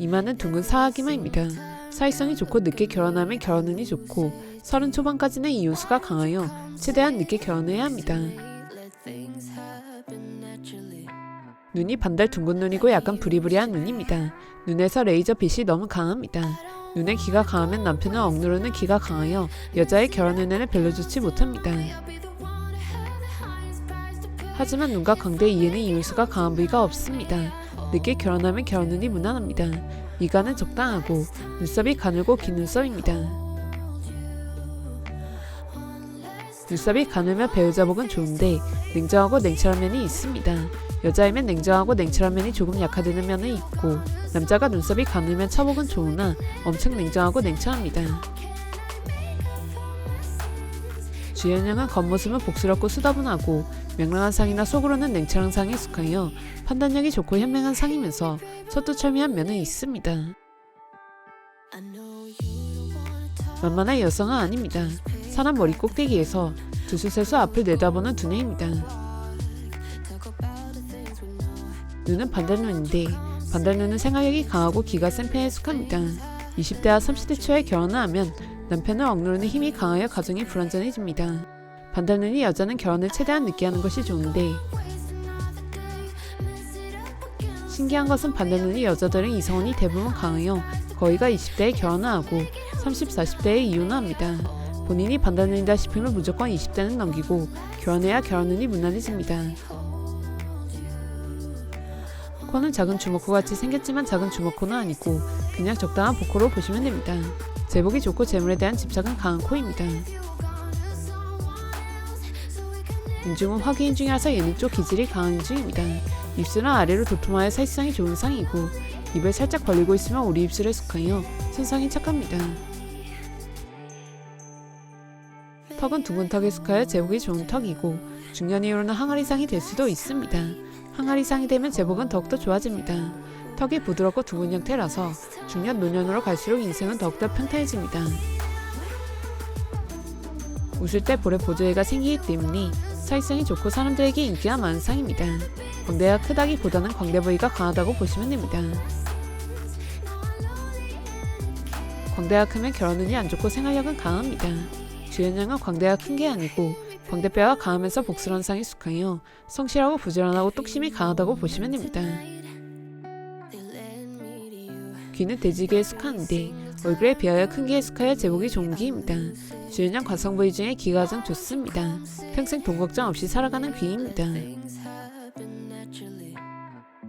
이마는 둥근 사하기마입니다. 사회성이 좋고 늦게 결혼하면 결혼운이 좋고 서른 초반까지는 이혼수가 강하여 최대한 늦게 결혼해야 합니다. 눈이 반달 둥근 눈이고 약간 부리부리한 눈입니다. 눈에서 레이저 빛이 너무 강합니다. 눈에 기가 강하면 남편은 억누르는 기가 강하여 여자의 결혼 운에는 별로 좋지 못합니다. 하지만 눈과 광대 이에는 이율수가 강한 부위가 없습니다. 늦게 결혼하면 결혼 운이 무난합니다. 이가는 적당하고 눈썹이 가늘고 긴 눈썹입니다. 눈썹이 가늘면 배우자 복은 좋은데 냉정하고 냉철한 면이 있습니다. 여자이면 냉정하고 냉철한 면이 조금 약화되는 면은 있고 남자가 눈썹이 가늘면 처복은 좋으나 엄청 냉정하고 냉철합니다. 주연영은 겉모습은 복스럽고 수다분하고 명랑한 상이나 속으로는 냉철한 상에 속하여 판단력이 좋고 현명한 상이면서 철두철미한 면은 있습니다. 만만한 여성은 아닙니다. 사람 머리 꼭대기에서 두수세수 앞을 내다보는 두뇌입니다. 눈은 반달눈인데 반달눈은 생활력이 강하고 기가 센 편에 속합니다. 20대와 30대 초에 결혼을 하면 남편을 억누르는 힘이 강하여 가정이 불안전해집니다. 반달눈이 여자는 결혼을 최대한 늦게 하는 것이 좋은데 신기한 것은 반달눈이 여자들은 이성운이 대부분 강하여 거의가 20대에 결혼을 하고 30, 40대에 이혼을 합니다. 본인이 반달눈이다 싶으면 무조건 20대는 넘기고 결혼해야 결혼운이 무난해집니다. 코는 작은 주먹코 같이 생겼지만 작은 주먹코는 아니고 그냥 적당한 보코로 보시면 됩니다. 제복이 좋고 재물에 대한 집착은 강한 코입니다. 인중은 화기인 중이라서 얘는 쪽 기질이 강한 인중입니다. 입술은 아래로 도톰하여 사실상이 좋은 상이고 입을 살짝 벌리고 있으면 우리 입술에 속하여 손상이 착합니다. 턱은 둥근 턱에 속하여 제복이 좋은 턱이고 중년 이후로는 항아리 상이 될 수도 있습니다. 항아리 상이 되면 제복은 더욱더 좋아집니다. 턱이 부드럽고 둥근 형태라서 중년 노년으로 갈수록 인생은 더욱더 평탄해집니다. 웃을 때 볼에 보조개가 생기기 때문에 사회성이 좋고 사람들에게 인기가 많은 상입니다. 광대가 크다기보다는 광대 부위가 강하다고 보시면 됩니다. 광대가 크면 결혼운이 안 좋고 생활력은 강합니다. 주연양은 광대가 큰 게 아니고 광대뼈가 강하면서 복스러운 상에 속하여 성실하고 부지런하고 똑심이 강하다고 보시면 됩니다. 귀는 돼지개에 속하는데 얼굴에 비하여 큰 개에 속하여 제복이 좋은 귀입니다. 주연양 관성 부위 중에 귀가 가장 좋습니다. 평생 돈 걱정 없이 살아가는 귀입니다.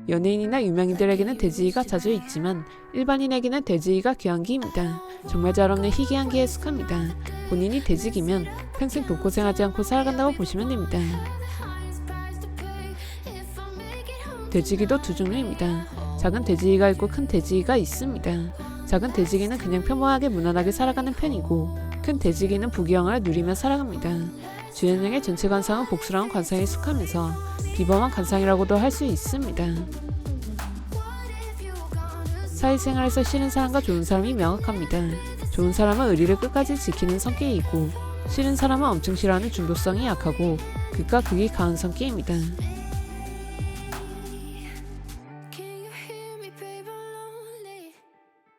연예인이나 유명인들에게는 돼지귀가 자주 있지만 일반인에게는 돼지귀가 귀한 귀입니다. 정말 잘 없는 희귀한 귀에 속합니다. 본인이 돼지기면 평생 돈 고생하지 않고 살아간다고 보시면 됩니다. 돼지기도 두 종류입니다. 작은 돼지기가 있고 큰 돼지기가 있습니다. 작은 돼지기는 그냥 평범하게 무난하게 살아가는 편이고 큰 돼지기는 부귀영화를 누리며 살아갑니다. 주연영의 전체 관상은 복스러운 관상에 속하면서 비범한 관상이라고도 할 수 있습니다. 사회생활에서 싫은 사람과 좋은 사람이 명확합니다. 좋은 사람은 의리를 끝까지 지키는 성격이고 싫은 사람은 엄청 싫어하는 중도성이 약하고 극과 극이 강한 성격입니다.